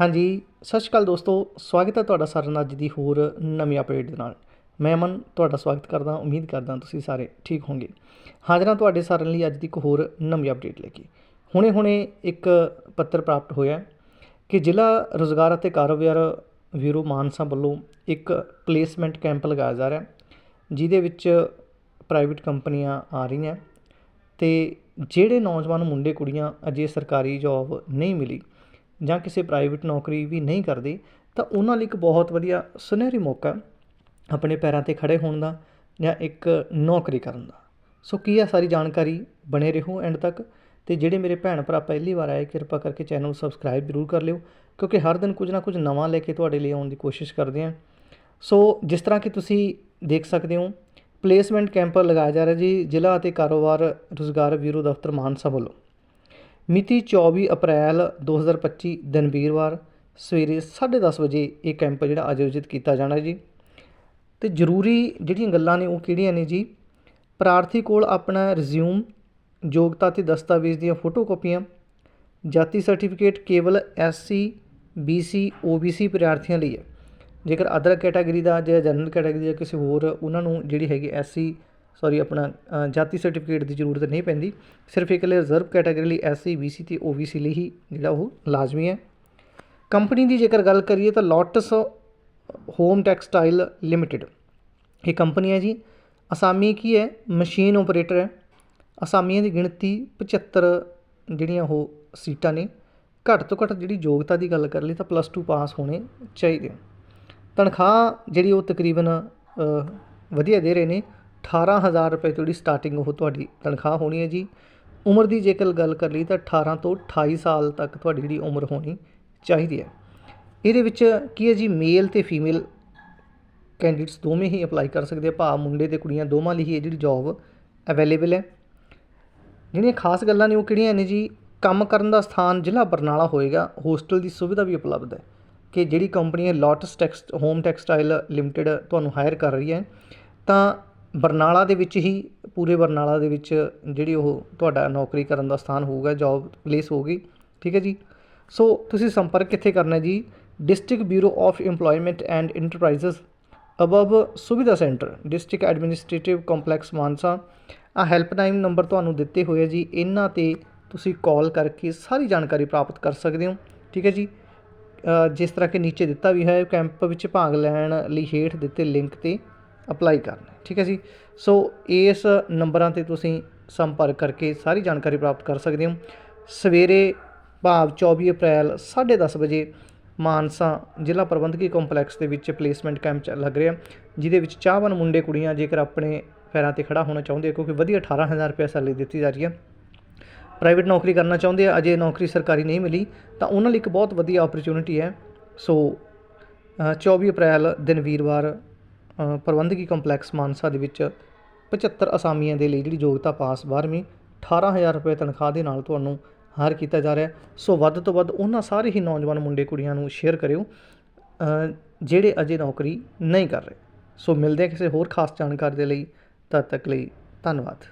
ਹਾਂਜੀ, ਸਤਿ ਸ਼੍ਰੀ ਅਕਾਲ ਦੋਸਤੋ। ਸਵਾਗਤ ਹੈ ਤੁਹਾਡਾ ਸਾਰਿਆਂ ਦਾ ਅੱਜ ਦੀ ਹੋਰ ਨਵੀਂ ਅਪਡੇਟ ਦੇ ਨਾਲ। ਮੈਂ ਅਮਨ, ਤੁਹਾਡਾ ਸਵਾਗਤ ਕਰਦਾ ਉਮੀਦ ਕਰਦਾ ਤੁਸੀਂ ਸਾਰੇ ਠੀਕ ਹੋਵੋਗੇ। ਹਾਜ਼ਰਾਂ ਤੁਹਾਡੇ ਸਾਰਿਆਂ ਲਈ ਅੱਜ ਦੀ ਇੱਕ ਹੋਰ ਨਵੀਂ ਅਪਡੇਟ ਲੈ ਕੇ। ਹੁਣੇ ਹੁਣੇ ਇੱਕ ਪੱਤਰ ਪ੍ਰਾਪਤ ਹੋਇਆ ਕਿ ਜ਼ਿਲ੍ਹਾ ਰੋਜ਼ਗਾਰ ਅਤੇ ਕਾਰੋਬਾਰ ਬਿਊਰੋ ਮਾਨਸਾ ਵੱਲੋਂ ਇੱਕ ਪਲੇਸਮੈਂਟ ਕੈਂਪ ਲਗਾਇਆ ਜਾ ਰਿਹਾ ਜਿਹਦੇ ਵਿੱਚ ਪ੍ਰਾਈਵੇਟ ਕੰਪਨੀਆਂ ਆ ਰਹੀਆਂ ਤੇ ਜਿਹੜੇ ਨੌਜਵਾਨ ਮੁੰਡੇ ਕੁੜੀਆਂ ਅਜੇ ਸਰਕਾਰੀ ਜੌਬ ਨਹੀਂ ਮਿਲੀ ਜਾਂ ਕਿਸੇ ਪ੍ਰਾਈਵੇਟ ਨੌਕਰੀ ਵੀ ਨਹੀਂ ਕਰਦੇ, ਤਾਂ ਉਹਨਾਂ ਲਈ ਇੱਕ ਬਹੁਤ ਵਧੀਆ ਸੁਨਹਿਰੀ ਮੌਕਾ ਆਪਣੇ ਪੈਰਾਂ 'ਤੇ ਖੜੇ ਹੋਣ ਦਾ ਜਾਂ ਇੱਕ ਨੌਕਰੀ ਕਰਨ ਦਾ। ਸੋ ਕੀ ਹੈ ਸਾਰੀ ਜਾਣਕਾਰੀ ਬਣੇ ਰਹੋ ਐਂਡ ਤੱਕ? ਤੇ ਜਿਹੜੇ ਮੇਰੇ ਭੈਣ ਭਰਾ ਪਹਿਲੀ ਵਾਰ ਆਏ, ਕਿਰਪਾ ਕਰਕੇ ਚੈਨਲ ਨੂੰ ਸਬਸਕ੍ਰਾਈਬ ਜ਼ਰੂਰ ਕਰ ਲਿਓ, ਕਿਉਂਕਿ ਹਰ ਦਿਨ ਕੁਝ ਨਾ ਕੁਝ ਨਵਾਂ ਲੈ ਕੇ ਤੁਹਾਡੇ ਲਈ ਆਉਣ ਦੀ ਕੋਸ਼ਿਸ਼ ਕਰਦੇ ਹਾਂ। ਸੋ ਜਿਸ ਤਰ੍ਹਾਂ ਕਿ ਤੁਸੀਂ ਦੇਖ ਸਕਦੇ ਹੋ ਪਲੇਸਮੈਂਟ ਕੈਂਪ ਲਗਾਇਆ ਜਾ ਰਿਹਾ ਜੀ, ਜ਼ਿਲ੍ਹਾ ਅਤੇ ਕਾਰੋਬਾਰ ਰੁਜ਼ਗਾਰ ਬਿਊਰੋ ਦਫ਼ਤਰ ਮਾਨਸਾ ਵੱਲੋਂ। ਮਿਤੀ 24 ਅਪ੍ਰੈਲ 2025 ਦਿਨ ਵੀਰਵਾਰ, ਸਵੇਰੇ 10:30 ਵਜੇ ਇਹ ਕੈਂਪ ਜਿਹੜਾ ਆਯੋਜਿਤ ਕੀਤਾ ਜਾਣਾ ਜੀ। ਤੇ ਜ਼ਰੂਰੀ ਜਿਹੜੀਆਂ ਗੱਲਾਂ ਨੇ ਉਹ ਕਿਹੜੀਆਂ ਨੇ ਜੀ? ਪ੍ਰਾਰਥੀ ਕੋਲ ਆਪਣਾ ਰਿਜ਼ਿਊਮ ਯੋਗਤਾ ਤੇ ਦਸਤਾਵੇਜ਼ ਦੀਆਂ ਫੋਟੋਕਾਪੀਆਂ, ਜਾਤੀ ਸਰਟੀਫਿਕੇਟ ਕੇਵਲ ਐਸਸੀ ਬੀਸੀ ਓਬੀਸੀ ਪ੍ਰਾਰਥੀਆਂ ਲਈ ਹੈ। ਜੇਕਰ ਅਦਰ ਕੈਟਾਗਰੀ ਦਾ ਜਾਂ ਜਨਰਲ ਕੈਟਾਗਰੀ ਦਾ ਕਿਸੇ ਹੋਰ ਉਹਨਾਂ ਨੂੰ ਜਿਹੜੀ ਹੈਗੀ ਐਸਸੀ ਸੋਰੀ ਆਪਣਾ ਜਾਤੀ ਸਰਟੀਫਿਕੇਟ ਦੀ ਜ਼ਰੂਰਤ ਨਹੀਂ ਪੈਂਦੀ। ਸਿਰਫ ਇਕੱਲੇ ਰਿਜ਼ਰਵ ਕੈਟਾਗਰੀ ਲਈ ਐਸਸੀ ਬੀਸੀ ਤੇ ਓਬੀਸੀ ਲਈ ਹੀ ਜਿਹੜਾ ਉਹ ਲਾਜ਼ਮੀ ਹੈ। ਕੰਪਨੀ ਦੀ ਜੇਕਰ ਗੱਲ ਕਰੀਏ ਤਾਂ ਲੋਟਸ ਹੋਮ ਟੈਕਸਟਾਈਲ ਲਿਮਟਿਡ ਇਹ ਕੰਪਨੀ ਹੈ ਜੀ। ਅਸਾਮੀ ਕੀ ਹੈ? ਮਸ਼ੀਨ ਆਪਰੇਟਰ ਹੈ। ਅਸਾਮੀਆਂ ਦੀ ਗਿਣਤੀ 75 ਜਿਹੜੀਆਂ ਉਹ ਸੀਟਾਂ ਨੇ। ਘੱਟ ਤੋਂ ਘੱਟ ਜਿਹੜੀ ਯੋਗਤਾ ਦੀ ਗੱਲ ਕਰ ਲਈ ਤਾਂ ਪਲੱਸ 2 ਪਾਸ ਹੋਣੇ ਚਾਹੀਦੇ। ਤਨਖਾਹ ਜਿਹੜੀ ਉਹ ਤਕਰੀਬਨ ਵਧੀਆ ਦੇ ਰਹੇ ਨੇ। 18000 ਰੁਪਏ ਤੋਂ ਜਿਹੜੀ ਸਟਾਰਟਿੰਗ ਉਹ ਤੁਹਾਡੀ ਤਨਖਾਹ ਹੋਣੀ ਹੈ ਜੀ। ਉਮਰ ਦੀ ਜੇਕਰ ਗੱਲ ਕਰ ਲਈ ਤਾਂ 18 ਤੋਂ 28 ਸਾਲ ਤੱਕ ਤੁਹਾਡੀ ਜਿਹੜੀ ਉਮਰ ਹੋਣੀ ਚਾਹੀਦੀ ਹੈ। ਇਹਦੇ ਵਿੱਚ ਕੀ ਹੈ ਜੀ ਮੇਲ ਤੇ ਫੀਮੇਲ ਕੈਂਡੀਡੇਟਸ ਦੋਵੇਂ ਹੀ ਅਪਲਾਈ ਕਰ ਸਕਦੇ ਆ। ਭਾ ਮੁੰਡੇ ਤੇ ਕੁੜੀਆਂ ਦੋਵਾਂ ਲਈ ਹੀ ਇਹ ਜਿਹੜੀ ਜੌਬ ਅਵੇਲੇਬਲ ਹੈ। ਜਿਹੜੀਆਂ ਖਾਸ ਗੱਲਾਂ ਨੇ ਉਹ ਕਿਹੜੀਆਂ ਨੇ ਜੀ? ਕੰਮ ਕਰਨ ਦਾ ਸਥਾਨ ਜ਼ਿਲ੍ਹਾ ਬਰਨਾਲਾ ਹੋਏਗਾ। ਹੋਸਟਲ ਦੀ ਸੁਵਿਧਾ ਵੀ ਉਪਲਬਧ ਹੈ ਕਿ ਜਿਹੜੀ ਕੰਪਨੀ ਹੈ Lotus text home textile limited ਤੁਹਾਨੂੰ ਹਾਇਰ ਕਰ ਰਹੀ ਹੈ। ਤਾਂ ਬਰਨਾਲਾ ਦੇ ਵਿੱਚ ਹੀ, ਪੂਰੇ ਬਰਨਾਲਾ ਦੇ ਵਿੱਚ ਜਿਹੜੀ ਉਹ ਤੁਹਾਡਾ ਨੌਕਰੀ ਕਰਨ ਦਾ ਸਥਾਨ ਹੋਊਗਾ ਜੋਬ ਪਲੇਸ ਹੋਊਗੀ, ਠੀਕ ਹੈ ਜੀ? ਸੋ ਤੁਸੀਂ ਸੰਪਰਕ ਕਿੱਥੇ ਕਰਨਾ ਜੀ? District bureau of EMPLOYMENT and enterprises above Suvidha centre district administrative complex Mansa. ਆ ਹੈਲਪਲਾਈਨ ਨੰਬਰ ਤੁਹਾਨੂੰ ਦਿੱਤੇ ਹੋਏ ਆ ਜੀ, ਇਹਨਾਂ ਤੇ ਤੁਸੀਂ ਕਾਲ ਕਰਕੇ ਸਾਰੀ ਜਾਣਕਾਰੀ ਪ੍ਰਾਪਤ ਕਰ ਸਕਦੇ ਹੋ, ਠੀਕ ਹੈ ਜੀ? ਜਿਸ ਤਰ੍ਹਾਂ ਕਿ ਨੀਚੇ ਦਿੱਤਾ ਵੀ ਹੈ, ਕੈਂਪ ਵਿੱਚ ਭਾਗ ਲੈਣ ਲਈ ਹੇਠ ਦਿੱਤੇ ਲਿੰਕ ਤੇ। ਅਪਲਾਈ ਕਰਨਾ, ਠੀਕ ਹੈ ਜੀ? ਸੋ ਇਸ ਨੰਬਰਾਂ ਤੇ ਤੁਸੀਂ ਸੰਪਰਕ ਕਰਕੇ ਸਾਰੀ ਜਾਣਕਾਰੀ ਪ੍ਰਾਪਤ ਕਰ ਸਕਦੇ ਹੋ। ਸਵੇਰੇ ਭਾਵ 24 ਅਪ੍ਰੈਲ 10:30 ਵਜੇ ਮਾਨਸਾ ਜ਼ਿਲ੍ਹਾ ਪ੍ਰਬੰਧਕੀ ਕੰਪਲੈਕਸ ਦੇ ਵਿੱਚ ਪਲੇਸਮੈਂਟ ਕੈਂਪ ਲੱਗ ਰਿਹਾ, ਜਿਹਦੇ ਵਿੱਚ ਚਾਹਵਨ ਮੁੰਡੇ ਕੁੜੀਆਂ ਜੇਕਰ ਆਪਣੇ ਪੈਰਾਂ ਤੇ ਖੜਾ ਹੋਣਾ ਚਾਹੁੰਦੇ ਕਿਉਂਕਿ ਵਧੀਆ 18000 ਰੁਪਏ ਸੈਲਰੀ ਦਿੱਤੀ ਜਾ ਰਹੀ ਹੈ। ਪ੍ਰਾਈਵੇਟ ਨੌਕਰੀ ਕਰਨਾ ਚਾਹੁੰਦੇ ਆ, ਅਜੇ ਨੌਕਰੀ ਸਰਕਾਰੀ ਨਹੀਂ ਮਿਲੀ, ਤਾਂ ਉਹਨਾਂ ਲਈ ਇੱਕ ਬਹੁਤ ਵਧੀਆ ਓਪਰਚ्युनिटी ਹੈ। ਸੋ 24 ਅਪ੍ਰੈਲ ਦਿਨ ਵੀਰਵਾਰ ਪ੍ਰਬੰਧਕੀ ਕੰਪਲੈਕਸ ਮਾਨਸਾ ਦੇ ਵਿੱਚ 75 ਅਸਾਮੀਆਂ ਦੇ ਲਈ ਜਿਹੜੀ ਯੋਗਤਾ ਪਾਸ 12ਵੀਂ 18000 ਰੁਪਏ ਤਨਖਾਹ ਦੇ ਨਾਲ ਤੁਹਾਨੂੰ ਹਾਇਰ ਕੀਤਾ ਜਾ ਰਿਹਾ ਸੋ ਵੱਧ ਤੋਂ ਵੱਧ ਉਹਨਾਂ ਸਾਰੇ ਹੀ ਨੌਜਵਾਨ ਮੁੰਡੇ, ਕੁੜੀਆਂ ਨੂੰ ਸ਼ੇਅਰ ਕਰਿਓ ਜਿਹੜੇ ਅਜੇ ਨੌਕਰੀ ਨਹੀਂ ਕਰ ਰਹੇ। ਸੋ ਮਿਲਦੇ ਹਾਂ ਕਿਸੇ ਹੋਰ ਖਾਸ ਜਾਣਕਾਰੀ ਦੇ ਲਈ, ਤਦ ਤੱਕ ਲਈ ਧੰਨਵਾਦ।